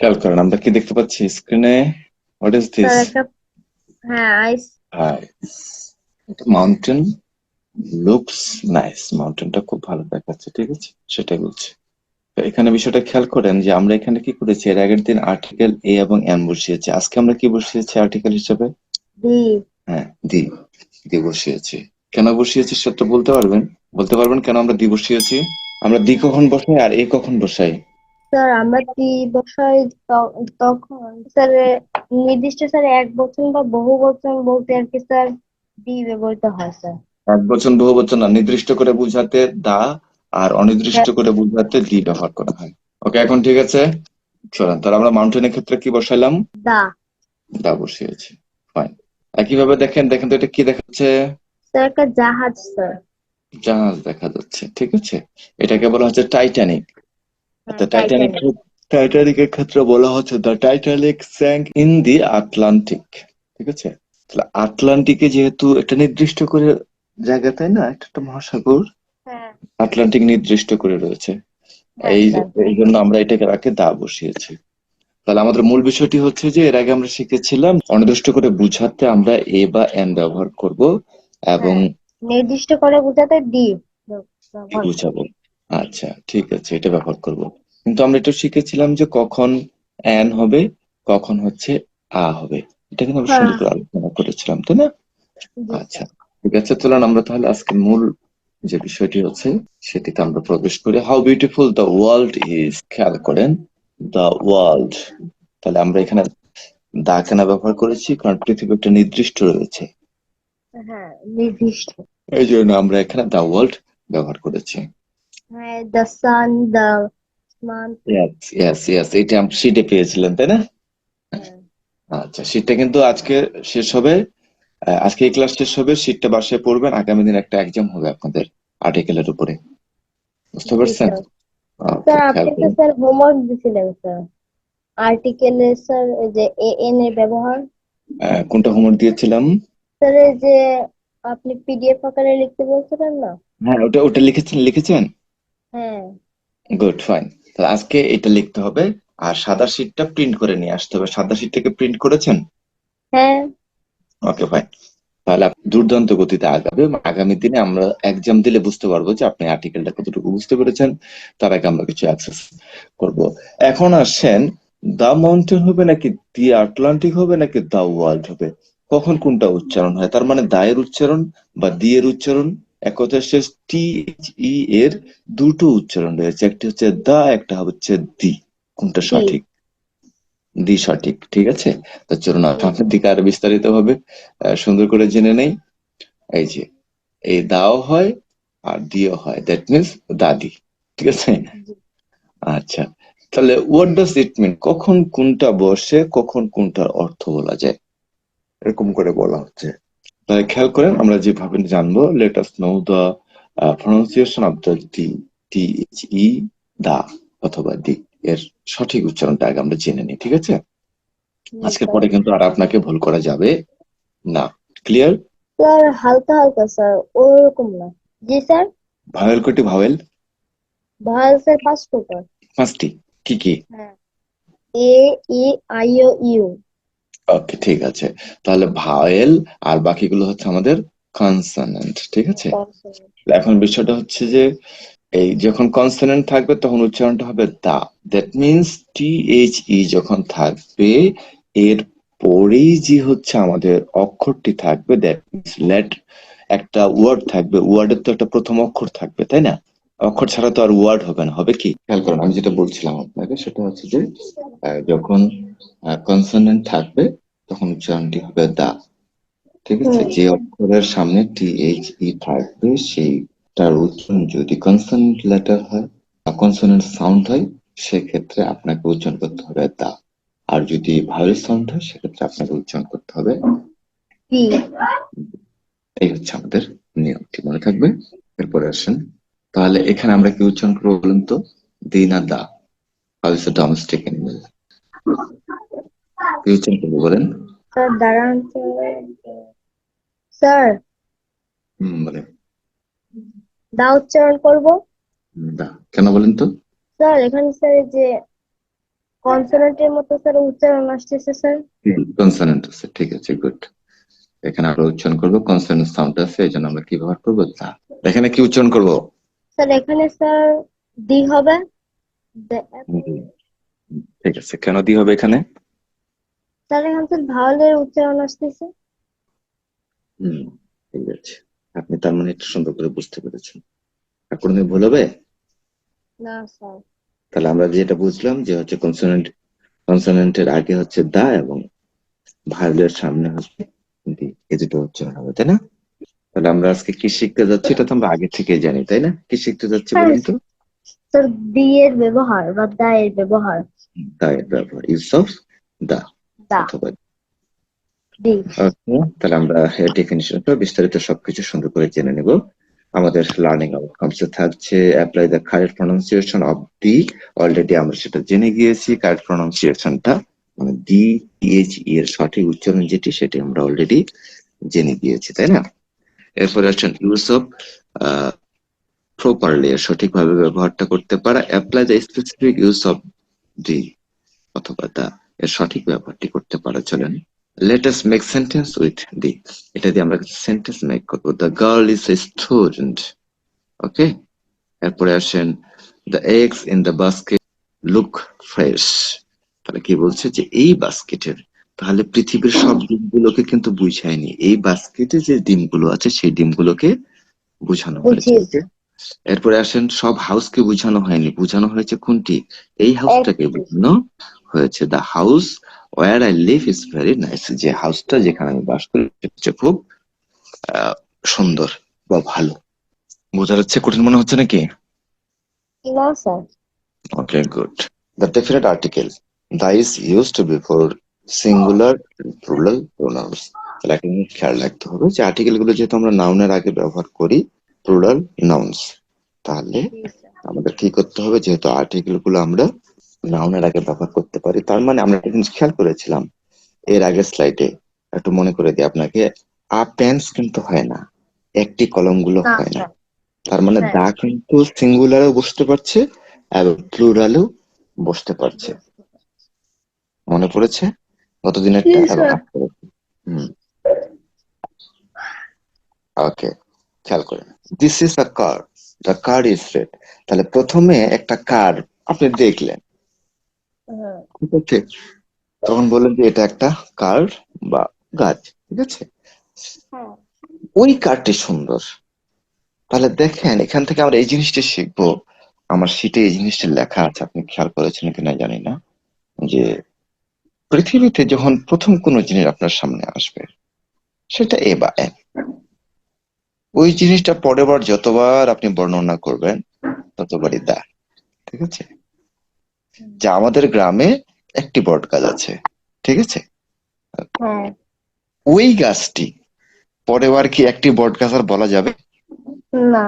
খেয়াল করেন আমরা কি দেখতে পাচ্ছি স্ক্রিনে হোয়াট ইজ দিস হ্যাঁ আইস মাউন্টেন লুকস নাইস মাউন্টেনটা খুব ভালো দেখাচ্ছে ঠিক আছে? সেটাই বলছি। তো এখানে বিষয়টা খেয়াল করেন যে আমরা এখানে কি করেছি? এর আগের দিন আর্টিকেল এ এবং এন বসিয়েছি। আজকে আমরা কি বসিয়েছি আর্টিকেল হিসেবে? হ্যাঁ দি দি বসিয়েছি। কেন বসিয়েছি সেটা বলতে পারবেন? বলতে পারবেন কেন আমরা দি বসিয়েছি? আমরা দি কখন বসাই আর এ কখন বসাই? স্যার আমরা ত- তখন স্যার নির্দিষ্ট স্যার এক বচন বা বহু বচন বলতে আর কি স্যার দি ব্যবহৃত হয় স্যার? এক বচন বহু বচন না নির্দিষ্ট করে বুঝাতে দা আর অনির্দিষ্ট করে বুঝাতে দি ব্যবহার করা হয়। ওকে এখন ঠিক আছে? চলেন তাহলে আমরা মাউন্টেনের ক্ষেত্রে কি বসাইলাম? দা। দা বসিয়েছি ফাইন একইভাবে দেখেন দেখেন তো এটা কি দেখাচ্ছে? স্যার একটা জাহাজ স্যার। জাহাজ দেখা যাচ্ছে ঠিক আছে? এটাকে বলা হচ্ছে টাইটানিক হ্যাঁ, তো টাইটানিক টাইটানিকের ক্ষেত্রে বলা হচ্ছে the Titanic sank in the Atlantic ঠিক আছে? তাহলে আটলান্টিকে যেহেতু একটা নির্দিষ্ট করে জায়গা তাই না? একটা একটা মহাসাগর। হ্যাঁ। আটলান্টিক নির্দিষ্ট করে রয়েছে। এই এই জন্য আমরা এটাকে রাখে দা বসিয়েছি। তাহলে আমাদের মূল বিষয়টি হচ্ছে যে এর আগে আমরা শিখেছিলাম অনির্দিষ্ট করে বুঝাতে আমরা এ বা এন ব্যবহার করব এবং নির্দিষ্ট করে বোঝাতে ব্যবহার বুঝাবো। আচ্ছা ঠিক আছে এটা ব্যবহার করব। কিন্তু আমরা এটা শিখেছিলাম যে কখন অ্যান হবে কখন হচ্ছে আ হবে। এটা কিন্তু আমরা সুন্দর করে আলোচনা করেছিলাম তাই না? আচ্ছা ঠিক আছে চলুন আমরা তাহলে আজকে মূল যে বিষয়টি হচ্ছে সেটিতে আমরা প্রবেশ করি। How beautiful the world is খেয়াল করেন। দ্য ওয়ার্ল্ড তাহলে আমরা এখানে দা কেন ব্যবহার করেছি কারণ পৃথিবী একটা নির্দিষ্ট রয়েছে। হ্যাঁ নির্দিষ্ট। এই জন্য আমরা এখানে দ্য ওয়ার্ল্ড ব্যবহার করেছি। হ্যাঁ the sun the man yes yes yes এটা শিটে পেয়েছিলেন তাই না? আচ্ছা শীটটা কিন্তু আজকে শেষ হবে। আজকে এই ক্লাস শেষ হবে শীটটা বাসায় পড়বেন আগামী দিন একটা এক্সাম হবে আপনাদের আর্টিকেলের উপরে। বুঝতে পারছেন? স্যার আপনি তো স্যার হোমওয়ার্ক দিছিলেন স্যার আর্টিকেলে স্যার যে এ এন এর ব্যবহার। কোনটা হোমওয়ার্ক দিয়েছিলাম? স্যার এই যে আপনি পিডিএফ আকারে লিখতে বলছিলেন না? হ্যাঁ ওটা ওটা লিখেছেন লিখেছেন? গুড ফাইন তাহলে আজকে এটা লিখতে হবে আর সাদা শীটটা প্রিন্ট করে নিয়ে আসতে হবে। সাদা শীটটাকে প্রিন্ট করেছেন? হ্যাঁ। ওকে ফাইন তাহলে দুর্দান্ত গতিতে আগাবে। আগামী দিনে আমরা এক্সাম দিলে বুঝতে পারব যে আপনি আর্টিকেলটা কতটুকু বুঝতে পেরেছেন তার আগে আমরা কিছু অ্যাক্সেস করব। এখন আসেন দা মাউন্টেন হবে নাকি দি আটলান্টিক হবে নাকি দা ওয়ার্ল্ড হবে? কখন কোনটা উচ্চারণ হয়? তার মানে দায়ের উচ্চারণ বা দিয়ের উচ্চারণ? এক কথায় শেষ টি ই এর দুটো উচ্চারণ রয়েছে একটি হচ্ছে দা একটা হচ্ছে দি। কোনটা সঠিক? দি সঠিক ঠিক আছে? তো চলুন সামনের দিকে আরও বিস্তারিত ভাবে সুন্দর করে জেনে নেই। এই যে এই দাও হয় আর দিও হয় দ্যাট মিনস দাদি ঠিক আছে? আচ্ছা তাহলে হোয়াট ডাজ ইট মিন কখন কোনটা বসে কখন কোনটার অর্থ বলা যায়? এরকম করে বলা হচ্ছে। খেয়াল করেন আমরা যেভাবে জানব let us know the pronunciation of the the T H E the অথবা দি এর সঠিক উচ্চারণটা আগে আমরা জেনে নিই ঠিক আছে? আজকের পরে কিন্তু আর আপনাকে ভুল করা যাবে না। ক্লিয়ার স্যার হালকা হালকা স্যার ওরকম না। জি স্যার ভাওয়েল কটি ভাওয়েল? ভালো স্যার পাঁচ প্রকার পাঁচটি। কি কি? হ্যাঁ। এ E I O you okay ঠিক আছে। তাহলে ভাওয়েল আর বাকিগুলো হচ্ছে আমাদের কনসোনেন্ট ঠিক আছে? এখন বিষয়টা হচ্ছে যে এই যখন কনসোনেন্ট থাকবে তখন উচ্চারণটা হবে the that means T H E যখন থাকবে এর পরেই যে হচ্ছে আমাদের অক্ষরটি থাকবে দ্যাট মিনস লেট একটা ওয়ার্ড থাকবে। ওয়ার্ডের তো একটা প্রথম অক্ষর থাকবে তাই না? অক্ষর ছাড়া তো আর ওয়ার্ড হবে না হবে কি? খেয়াল করুন আমি যেটা বলছিলাম আপনাকে সেটা হচ্ছে যে আহ, যখন কনসোনেন্ট থাকবে তখন উচ্চারণটি হবে দা। ঠিক আছে? যে অক্ষরের সামনে টি এইচ ই থাকবে সেইটার উচ্চারণ যদি কনসোনেন্ট লেটার হয় বা কনসোনেন্ট সাউন্ড হয় সেক্ষেত্রে আপনাকে উচ্চারণ করতে হবে দা। আর যদি ভাওয়েল সাউন্ড হয় সেক্ষেত্রে আপনাকে উচ্চারণ করতে হবে এই হচ্ছে আমাদের নিয়মটি মনে থাকবে? এরপরে আসেন। তাহলে এখানে আমরা কি উচ্চারণ করব বলুন তো? দি না দা। হাউস ডোমেস্টিক অ্যানিমেল কি উচ্চারণ বলেন? স্যার দাঁড়ান স্যার। স্যার বলেন। দা উচ্চারণ করব। দা কেন বলেন তো? স্যার এখানে স্যার যে কনসোনেন্টের মতো স্যার উচ্চারণ আসতেছে স্যার। কনসোনেন্ট আছে ঠিক আছে গুড এখানে আমরা উচ্চারণ করব কনসোনেন্ট সাউন্ড আছে এই জন্য আমরা কি ব্যবহার করব? দা এখানে কি উচ্চারণ করব? স্যার এখানে স্যার দি হবে। ঠিক আছে কেন দি হবে এখানে? স্যার এখানে স্যার ভাওয়ালের উচ্চারণ আসতেছে। হুম ঠিক আছে। আপনি তার মানে একটু সুন্দর করে বুঝতে পেরেছেন। আর কোনোদিন ভুল হবে? না স্যার। তাহলে আমরা যেটা বুঝলাম যে হচ্ছে কনসোনেন্ট কনসোনেন্টের আগে হচ্ছে দা এবং ভায়োলের সামনে হচ্ছে দি এই দুটো উচ্চারণ হবে তাই না? তাহলে আমরা আজকে কি শিখতে যাচ্ছি এটা তো আমরা আগে থেকে জানি তাই না? কি শিখতে যাচ্ছি। বলুন তো? স্যার দি এর ব্যবহার বা দা এর ব্যবহার। দা এর ব্যবহার ইউজ অফ দা দা অথবা তাহলে আমরা এর ডেফিনিশনটা বিস্তারিত সবকিছু সুন্দর করে জেনে নেব আমাদের লার্নিং আউটকামস থাকছে apply the correct pronunciation of the already আমরা সেটা জেনে গিয়েছি কারেক্ট প্রনাউন্সিয়েশনটা মানে দি এইচ ই এর সঠিক উচ্চারণ যেটি সেটি আমরা অলরেডি জেনে গিয়েছি তাই না এরপরে আসছেন ইউজ অফ প্রপারলি সঠিকভাবে ব্যবহারটা করতে পারা apply the specific use of the অথবা দা এর সঠিক ব্যবহারটি করতে পারা চলেন। Let us make sentence with the এটা দিয়ে আমরা সেন্টেন্স মেক করব। The girl is a student okay এরপরে আসেন the eggs in the basket look fresh তাহলে কি বলছে যে এই বাস্কেটের তাহলে পৃথিবীর সব ডিমগুলোকে কিন্তু বুঝায়নি। এই বাস্কেটে যে ডিমগুলো আছে সেই ডিমগুলোকে বোঝানো হয়েছে। এরপরে আসেন সব হাউসকে বোঝানো হয়নি বোঝানো হয়েছে কোনটি এই হাউসটাকে। বোঝানো হয়েছে the house where I live is very nice যে হাউসটা যেখানে আমি বাস করি সেটা হচ্ছে খুব সুন্দর বা ভালো বোঝা যাচ্ছে কঠিন মনে হচ্ছে নাকি না sir Okay, good. The definite article. The is used before singular and plural pronouns. তাহলে একটা খেয়াল রাখতে হবে যে আর্টিকেলগুলো যেহেতু আমরা নাউনের আগে ব্যবহার করি প্লুরাল নাউন্স তাহলে আমাদের কি করতে হবে? যেহেতু আর্টিকেলগুলো আমরা নাউনের আগে ব্যবহার করতে পারি তার মানে আমরা একটা জিনিস খেয়াল করেছিলাম এর আগের স্লাইডে একটু মনে করে দিই আপনাকে আ পেন্স কিন্তু হয় না একটি কলমগুলো হয় না। তার মানে হ্যাঁ। দা কিন্তু সিঙ্গুলারেও বসতে পারছে এবং প্লুরালেও বসতে পারছে। মনে পড়েছে? হুম। ওকে খেয়াল করেন। This is a car the car is red তাহলে প্রথমে একটা কার আপনি দেখলেন। হ্যাঁ। ঠিক আছে? তখন বললেন যে এটা একটা কার বা গাছ ঠিক আছে? হ্যাঁ। ওই কারটি সুন্দর। তাহলে দেখেন এখান থেকে আমরা এই জিনিসটা শিখব। আমার শীটে এই জিনিসটা লেখা আছে আপনি খেয়াল করেছেন কিনা জানি না। যে পৃথিবীতে যখন প্রথম কোনো জিনিস আপনার সামনে আসবে সেটা এ বা এন ওই জিনিসটা পরের বার যতবার আপনি বর্ণনা করবেন ততবারই দা ঠিক আছে? যা আমাদের গ্রামে একটি বট গাছ আছে ঠিক আছে? হ্যাঁ। ওই গাছটি পরের বার কি একটি বট গাছ আর বলা যাবে? না।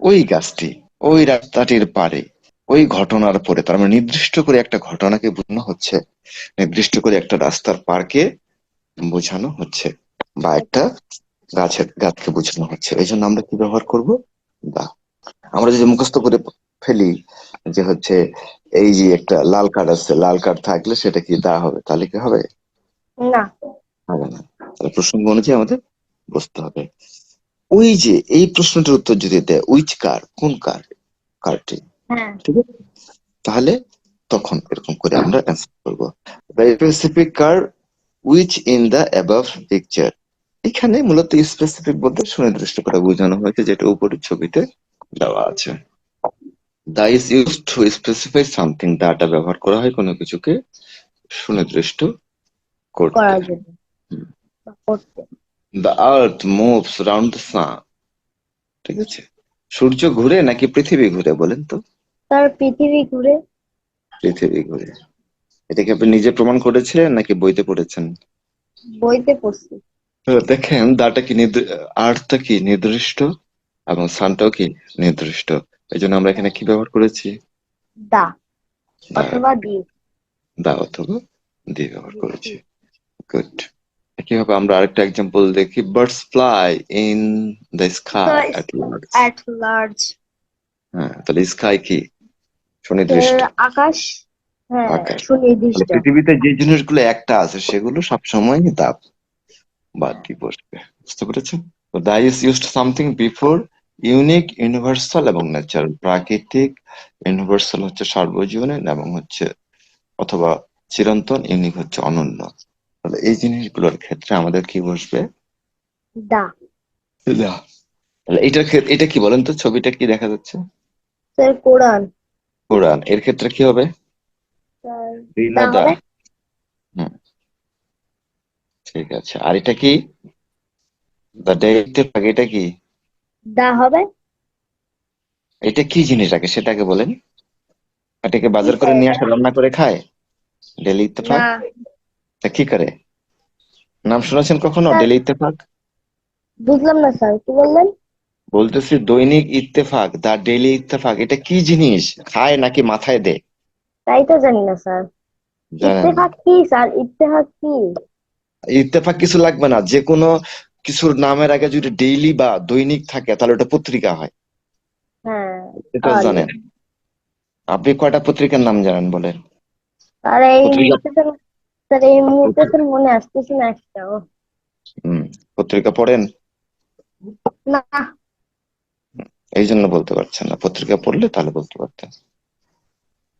ওই গাছটি ওই রাস্তাটির পারে ওই ঘটনার পরে তার মানে নির্দিষ্ট করে একটা ঘটনাকে বোঝানো হচ্ছে নির্দিষ্ট করে একটা রাস্তার পার্কে বোঝানো হচ্ছে বা একটা গাছের গাছকে বোঝানো হচ্ছে। এই জন্য আমরা কি ব্যবহার করব? দা। আমরা যদি মুখস্থ করে ফেলি যে হচ্ছে এই যে একটা লাল কার্ড আছে লাল কার্ড থাকলে সেটা কি দা হবে? তাহলে কি হবে? না। হবে না। তাহলে প্রসঙ্গ অনুযায়ী আমাদের বুঝতে হবে। ওই যে এই প্রশ্নটার উত্তর যদি দেয় উইচ কার কোন কার কারটি হ্যাঁ। ঠিক আছে? তাহলে তখন এরকম করে আমরা অ্যান্সার করব। Specific car which in the above picture এখানে মূলত স্পেসিফিক বলতে সুনির্দিষ্ট করে বোঝানো হয়েছে যেটা উপরের ছবিতে দেওয়া আছে। The is use to specify something দাটা ব্যবহার করা হয় কোনো কিছুকে সুনির্দিষ্ট করতে। The earth moves round the sun ঠিক আছে? সূর্য ঘুরে নাকি পৃথিবী ঘুরে বলেন তো? তার পৃথিবী ঘুরে। পৃথিবী ঘুরে। এটা কি আপনি নিজে প্রমাণ করেছিলেন নাকি বইতে পড়েছেন? বইতে পড়ছি। দেখেন দাটা কি আর্থটা কি নির্দিষ্ট এবং সানটাও কি নির্দিষ্ট? এই জন্য আমরা এখানে কি ব্যবহার করেছি? দা দা। অথবা দি। দা অথবা দিয়ে ব্যবহার করেছি। গুড কীভাবে আমরা আরেকটা এক্সাম্পল দেখি। Birds fly in the sky at large at large হ্যাঁ তাহলে স্কাই কি? সুনির্দিষ্ট। আকাশ? হ্যাঁ সুনির্দিষ্ট। পৃথিবীতে যে জিনিসগুলো একটা আছে সেগুলো সবসময় দাব বা দি বসবে। বুঝতে পেরেছেন? তো the is used something before unique universal এবং ন্যাচারাল প্রাকৃতিক ইউনিভার্সাল হচ্ছে সার্বজনীন এবং হচ্ছে অথবা চিরন্তন ইউনিক হচ্ছে অনন্য। তাহলে এই জিনিসগুলোর ক্ষেত্রে আমাদের কি বসবে? দা। দা। তাহলে এটার ক্ষেত্রে এটা কি বলেন তো? ছবিটা কি দেখা যাচ্ছে? স্যার কোরআন কোরআন এর ক্ষেত্রে কি হবে? স্যার? হুম। ঠিক আছে। আর এটা কি? দা ডে ইত্তেফাক এটা কি? দা হবে? এটা কি জিনিস রাখে সেটাকে বলেন। এটাকে বাজার করে নিয়ে আসে রান্না করে খায়? ডেলি ইত্তেফাক কি করে? নাম শুনেছেন কখনো? ডেলি ইত্তেফাক বুঝলাম না স্যার। কি বললেন? বলতেছি দৈনিক ইত্তেফাক দা ডেলি ইত্তেফাক এটা কি জিনিস? খায় নাকি মাথায় দেয়? তাই তো জানি না স্যার। ইত্তেফাক কি স্যার? ইত্তেফাক কি? ইত্তেফাক কিছু লাগবে না। যে কোনো কিছুর নামের আগে যদি ডেইলি বা দৈনিক থাকে তাহলে ওটা পত্রিকা হয়। হ্যাঁ। এটা জানেন। আপনি কয়টা পত্রিকার নাম জানেন বলেন? আর এই স্যার এই মুহূর্তে মনে আসতেছে না একটাও হুম পত্রিকা পড়েন? না। এই জন্য বলতে পারছেন না। পত্রিকা পড়লে তাহলে বলতে পারতেন।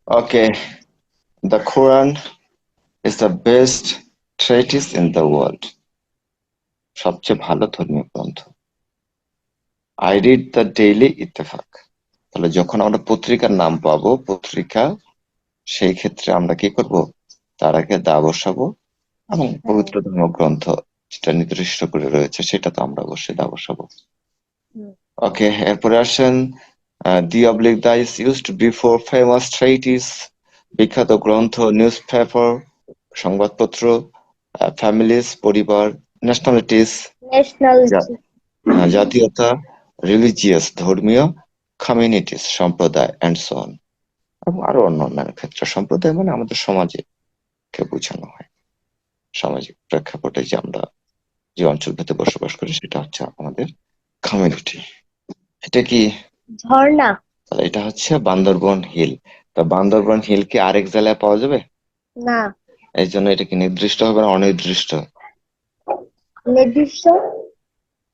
Okay the Quran is the best treatise in the world সবচেয়ে ভালো ধর্মীয় গ্রন্থ। I read the daily Ittefaq তাহলে যখন আমরা পত্রিকার নাম পাবো পত্রিকা সেই ক্ষেত্রে আমরা কি করব? তার আগে দা বসাবো এবং পবিত্র ধর্মগ্রন্থ যেটা নির্দিষ্ট করে রয়েছে সেটা তো আমরা অবশ্যই দা বসাবো। ওকে এরপরে আসেন the oblique the is used before famous treatise বিখ্যাত গ্রন্থ নিউজ পেপার সংবাদপত্র ফ্যামিলিস পরিবার ন্যাশনালিটিস জাতীয়তা রিলিজিয়াস ধর্মীয় কমিউনিটিস সম্প্রদায় অ্যান্ড সন এবং আরও অন্য অন্যান্য ক্ষেত্রে সম্প্রদায় মানে আমাদের সমাজে কে বোঝানো হয়। সামাজিক প্রেক্ষাপটে যে আমরা যে অঞ্চল ভেতরে বসবাস করি সেটা হচ্ছে আমাদের কমিউনিটি এটা কি? ঝর্ণা। এটা হচ্ছে বান্দরবন হিল তা বান্দরবন হিল কি আরেক জেলায় পাওয়া যাবে? না। এই জন্য এটা কি নির্দিষ্ট হবে না অনির্দিষ্ট? নির্দিষ্ট?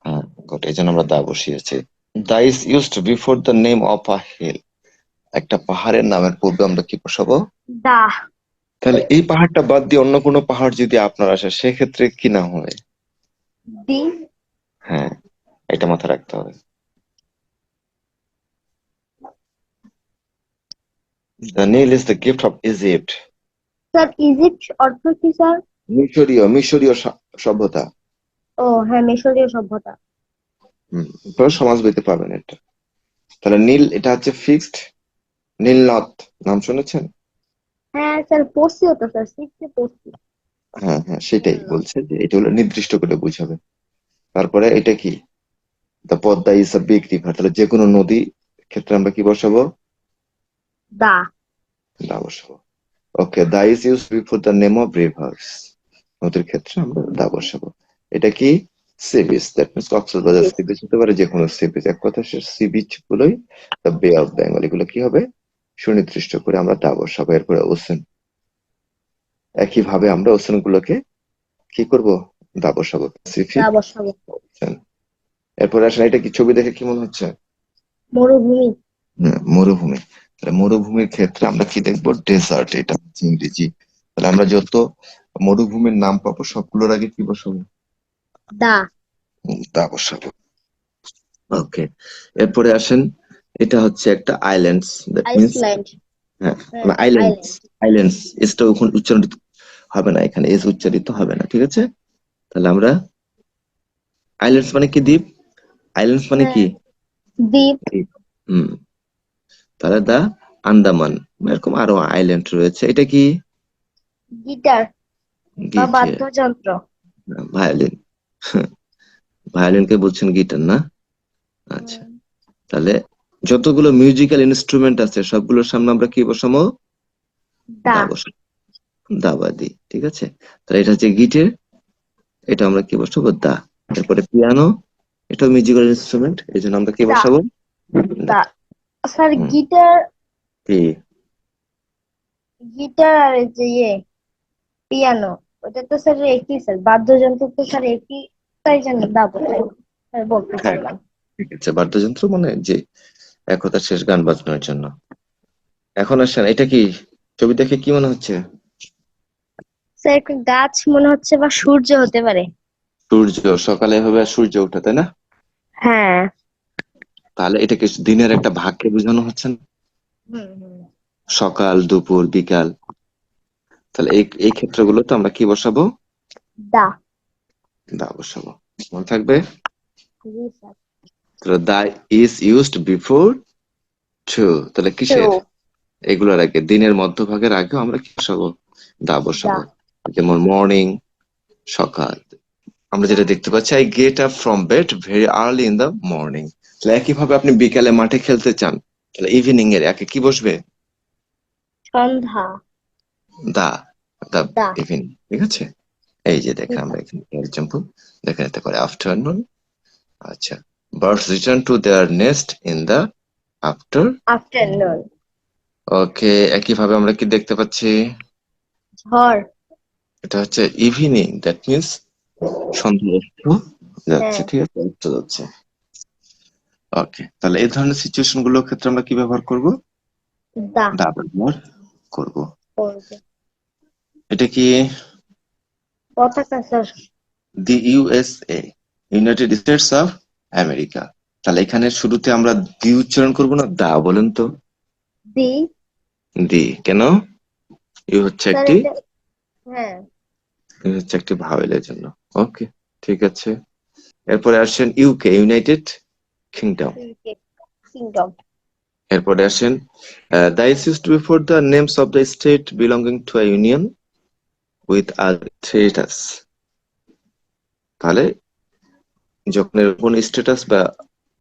হ্যাঁ গুড এই জন্য আমরা দা বসিয়েছি। The is used before the name of a hill. একটা পাহাড়ের নামের পূর্বে আমরা কি বসাবো? দা। তাহলে এই পাহাড়টা বাদ দিয়ে অন্য কোনো পাহাড় যদি আপনার আসে সেক্ষেত্রে কি না হবে দি। হ্যাঁ এটা মাথায় রাখতে হবে। The Nile is the gift of Egypt sir Egypt অর্থ কি স্যার? মিশরীয় মিশরীয় সভ্যতা। ও হ্যাঁ মিশরীয় সভ্যতা। হম সমাজ বইতে পাবেন এটা। তাহলে নীল এটা হচ্ছে ফিক্সড নীল নদ। নাম শুনেছেন? হ্যাঁ স্যার পড়ছিও তো স্যার সিক্সে পড়ছি। হ্যাঁ হ্যাঁ সেটাই বলছে যে এটা হলো নির্দিষ্ট করে বুঝাবে। তারপরে এটা কি? The Padma is a big river তাহলে যে কোনো নদী ক্ষেত্রে আমরা কি বসাবো? দা। দা বসাবো। Okay the is use before the name of rivers নদীর ক্ষেত্রে আমরা দা বসাবো। এটা কি? Sea beach that means Cox's Bazar sea beach হতে পারে যে কোনো সি বিচ এক কথা সি বিচ গুলোই দ্য বে অফ বেঙ্গল এগুলো কি হবে? সুনির্দিষ্ট করে আমরা দা বসাবো এরপরে ওসেন একই ভাবে আমরা ওসেন গুলোকে কি করব? দা বসাবো। এরপরে আসলে এটা কি ছবি দেখে কি মনে হচ্ছে? মরুভূমি। হুম, মরুভূমি। তাহলে মরুভূমির ক্ষেত্রে আমরা কি দেখব? ডেজার্ট এটা হচ্ছে ইংরেজি। তাহলে আমরা যত মরুভূমির নাম পাবো সবগুলোর আগে কি বসাবো? দা। তা বসাবো। ওকে এরপরে আসেন এটা হচ্ছে একটা আইল্যান্ডস দ্যাট মিনস হ্যাঁ হ্যাঁ, আইল্যান্ডস আইল্যান্ডস এসটা ওখানে উচ্চারিত হবে না এখানে এস উচ্চারিত হবে না ঠিক আছে? তাহলে আমরা আইল্যান্ডস মানে কি দ্বীপ? আইল্যান্ডস মানে কি? দ্বীপ হুম। তাহলে দা আন্দামান। এরকম আরও আইল্যান্ড রয়েছে। এটা কি? গিটার বা বাদ্যযন্ত্র। ভায়োলিন ভায়োলিন কে বলছেন গিটার না? আচ্ছা। তাহলে যতগুলো মিউজিক্যাল ইনস্ট্রুমেন্ট আছে সবগুলোর সামনে আমরা কি দা। দাবাদি ঠিক আছে? তাহলে এটা হচ্ছে গিটার। এটা আমরা কি বসাবো? দা। তারপরে পিয়ানো এটাও মিউজিক্যাল ইনস্ট্রুমেন্ট এই জন্য আমরা কি। বসাবো? দা। স্যার গিটার কি? গিটার আর যে ইয়ে পিয়ানো ওটা তো স্যার একই স্যার বাদ্যযন্ত্র তো স্যার একই তাই জন্য দা বোঝায় বলতে হ্যাঁ। চাইলাম। ঠিক আছে বাদ্যযন্ত্র মানে যে একতার শেষ গান বাজানোর জন্য। এখন আসেন এটা কি ছবি দেখে কি মনে হচ্ছে? স্যার গাছ মনে হচ্ছে বা সূর্য হতে পারে। সূর্য সকালে হবে সূর্য ওঠে তাই না? হ্যাঁ। তাহলে এটাকে দিনের একটা ভাগকে বোঝানো হচ্ছে না? সকাল দুপুর বিকাল। তাহলে এই এই ক্ষেত্রগুলোতে আমরা কি বসাবো? দা। দা বসাবো। মনে থাকবে? তাহলে the is used before to. তাহলে কিসের? তো এগুলোর আগে দিনের মধ্যভাগের আগে আমরা কি বসাবো? দা বসাবো। যেমন মর্নিং সকাল। আমরা যেটা দেখতে পাচ্ছি I get up from bed very early in the morning তাহলে একইভাবে আপনি বিকালে মাঠে খেলতে চান তাহলে ইভিনিং এর একে কি বসবে? সন্ধ্যা। দা দা ইভিনিং ঠিক আছে? এই যে দেখেন আমরা এখানে এক্সাম্পল আফটারনুন আচ্ছা birds return nest in the after afternoon okay একইভাবে আমরা কি দেখতে পাচ্ছি? ঝড়। এটা হচ্ছে ইভিনিং দ্যাট মিনস সন্ধ্যা অস্ত যাচ্ছে হ্যাঁ। ঠিক আছে অস্ত যাচ্ছে। ওকে তাহলে এই ধরনের সিচুয়েশনগুলোর ক্ষেত্রে আমরা কি ব্যবহার করব? দা। দা ব্যবহার করব। এটা কি? পতাকা sir. The USA United States of America তাহলে এখানে শুরুতে আমরা দি উচ্চারণ করব না? দা বলেন তো। দি দি কেন? ইউ হচ্ছে একটি হ্যাঁ। হচ্ছে একটি ভাওয়েলের জন্য। ওকে ঠিক আছে। এরপরে আসেন ইউকে ইউনাইটেড কিংডম কিংডম এরপরে আসেন the is use to before the names of the state belonging to a union with our status তাহলে যখন কোনো স্ট্যাটাস বা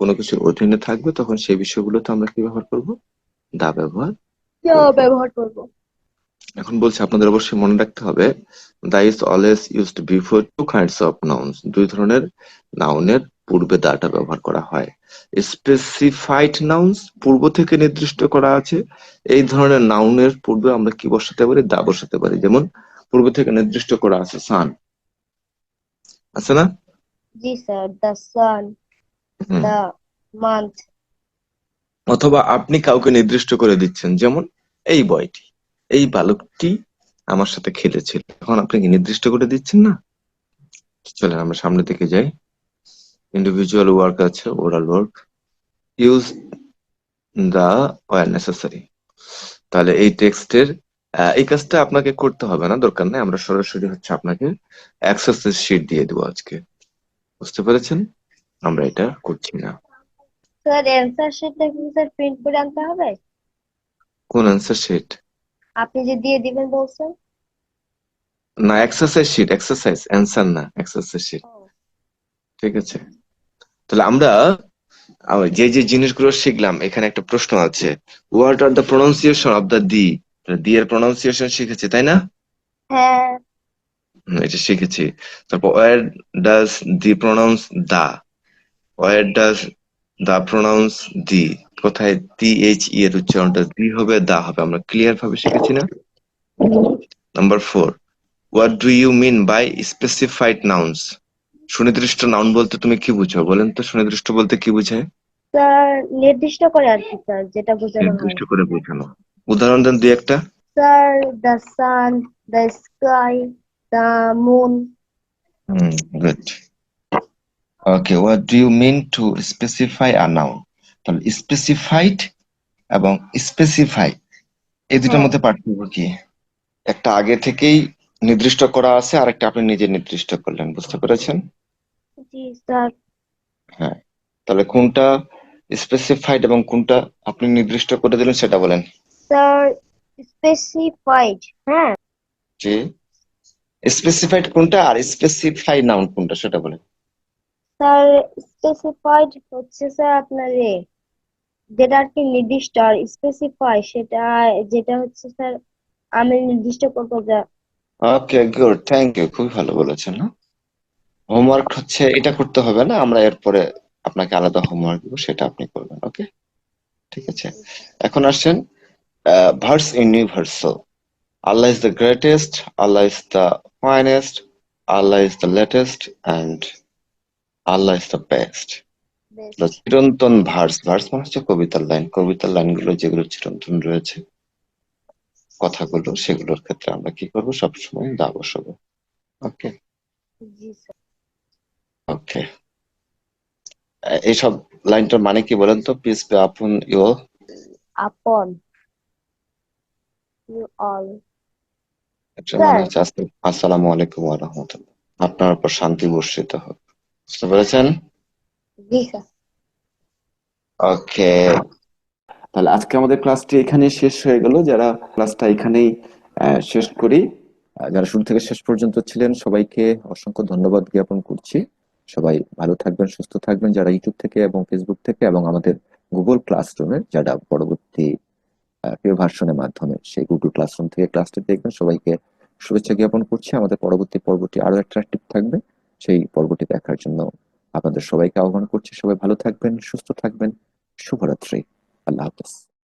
কোনো কিছুর অধীনে থাকবে তখন সেই বিষয়গুলোতে আমরা কি ব্যবহার করব? দা ব্যবহার ব্যবহার করব। এখন বলছি আপনাদের অবশ্যই মনে রাখতে হবে the is always used before two kinds of nouns দুই ধরনের নাউনের পূর্বে দাটা ব্যবহার করা হয়। স্পেসিফাইড নাউন্স পূর্ব থেকে নির্দিষ্ট করা আছে। এই ধরনের নাউনের পূর্বে আমরা কি বসাতে পারি? দা বসাতে পারি। যেমন পূর্ব থেকে নির্দিষ্ট করা আছে সান আছে না? জি sir the sun. The month অথবা আপনি কাউকে নির্দিষ্ট করে দিচ্ছেন যেমন এই বয়টি। এই বালকটি আমার সাথে খেলেছিল। এখন আপনি কি নির্দিষ্ট করে দিচ্ছেন না? চলেন আমরা সামনে দিকে যাই। ইন্ডিভিজুয়াল ওয়ার্ক আছে oral work use the where necessary তাহলে এই টেক্সটের এই কাজটা আপনাকে করতে হবে না দরকার নেই আমরা সরাসরি হচ্ছে আপনাকে অ্যাক্সেস শিট দিয়ে দেবো আজকে। বুঝতে পেরেছেন? আমরা এটা করছি না। স্যার অ্যান্সার শিটটা কি স্যার প্রিন্ট করে আনতে হবে? কোন অ্যান্সার শিট আপনি যে দিয়ে দিবেন বলছেন। না এক্সারসাইজ শিট এক্সারসাইজ অ্যান্সার না এক্সারসাইজ শিট ঠিক আছে? তাহলে আমরা যে যে জিনিসগুলো শিখলাম এখানে একটা প্রশ্ন আছে। What are the pronunciation of the the the এর প্রনাউন্সিয়েশন শিখেছি তাই না? হ্যাঁ। এটা শিখেছি। তারপর where does the pronounce the where does the pronounce the কোথায় টি এইচ ই এর উচ্চারণটা দি হবে দা হবে? আমরা ক্লিয়ার ভাবে শিখেছি না? Number four what do you mean by specified nouns সুনির্দিষ্ট নাউন বলতে তুমি কি বুঝো বলেন তো সুনির্দিষ্ট বলতে কি বোঝায়? স্যার নির্দিষ্ট করে আর কি স্যার যেটা বোঝানো নির্দিষ্ট করে বোঝানো। উদাহরণ দেন দুই একটা। Sir the sun the sky the moon hmm good okay what do you mean to specify a noun তাহলে স্পেসিফাইড এবং স্পেসিফাই এই দুটার হ্যাঁ। মধ্যে পার্থক্য কি? একটা আগে থেকেই নির্দিষ্ট করা আছে আর একটা আপনি নিজে নির্দিষ্ট করলেন বুঝতে পেরেছেন? জি স্যার। হ্যাঁ তাহলে কোনটা স্পেসিফাইড এবং কোনটা আপনি নির্দিষ্ট করে দিলেন সেটা বলেন। স্যার স্পেসিফাইড হ্যাঁ। যে স্পেসিফাইড কোনটা আর স্পেসিফাই নাউন কোনটা সেটা বলেন। স্যার স্পেসিফাইড হচ্ছে স্যার আপনার এ যেটা আর কি নির্দিষ্ট আর স্পেসিফাই সেটা যেটা হচ্ছে স্যার আমি নির্দিষ্ট করব যা। ওকে গুড থ্যাংক ইউ খুবই ভালো বলেছেন না হোমওয়ার্ক হচ্ছে এটা করতে হবে না আমরা এরপরে আপনাকে আলাদা হোমওয়ার্ক দেবো সেটা আপনি করবেন ওকে ঠিক আছে? এখন আসছেন verse universal Allah is the greatest is the finest, Allah is the latest, and Allah is the best. Best চিরন্তন ভার্স ভার্স মানে হচ্ছে কবিতার লাইন কবিতার লাইনগুলো যেগুলো চিরন্তন রয়েছে কথাগুলো সেগুলোর ক্ষেত্রে আমরা কি করব? সবসময় দা বসাবো ওকে ওকে এইসব লাইনটার মানে কি বলেন তো? Peace be upon you upon you all আসসালামু আলাইকুম ওয়া রাহমাতুল্লাহ। আপনার উপর শান্তি বর্ষিত হোক। বুঝতে পেরেছেন? ওকে তাহলে আজকে আমাদের ক্লাসটি এখানে শেষ হয়ে গেল। যারা ক্লাসটা এখানেই শেষ করি যারা শুরু থেকে শেষ পর্যন্ত ছিলেন সবাইকে অসংখ্য ধন্যবাদ জ্ঞাপন করছি। সবাই ভালো থাকবেন, সুস্থ থাকবেন, যারা ইউটিউব থেকে এবং ফেসবুক থেকে এবং আমাদের গুগল ক্লাসরুমে যারা পরবর্তী প্রিয় ভার্সনের মাধ্যমে সেই গুগল ক্লাসরুম থেকে ক্লাসটি দেখবেন, সবাইকে শুভেচ্ছা জ্ঞাপন করছি। আমাদের পরবর্তী পর্বটি আরও অ্যাট্রাকটিভ থাকবে। সেই পর্বটি দেখার জন্য আপনাদের সবাইকে আহ্বান করছি। সবাই ভালো থাকবেন, সুস্থ থাকবেন। শুভরাত্রি। আল্লাহ হাফেজ।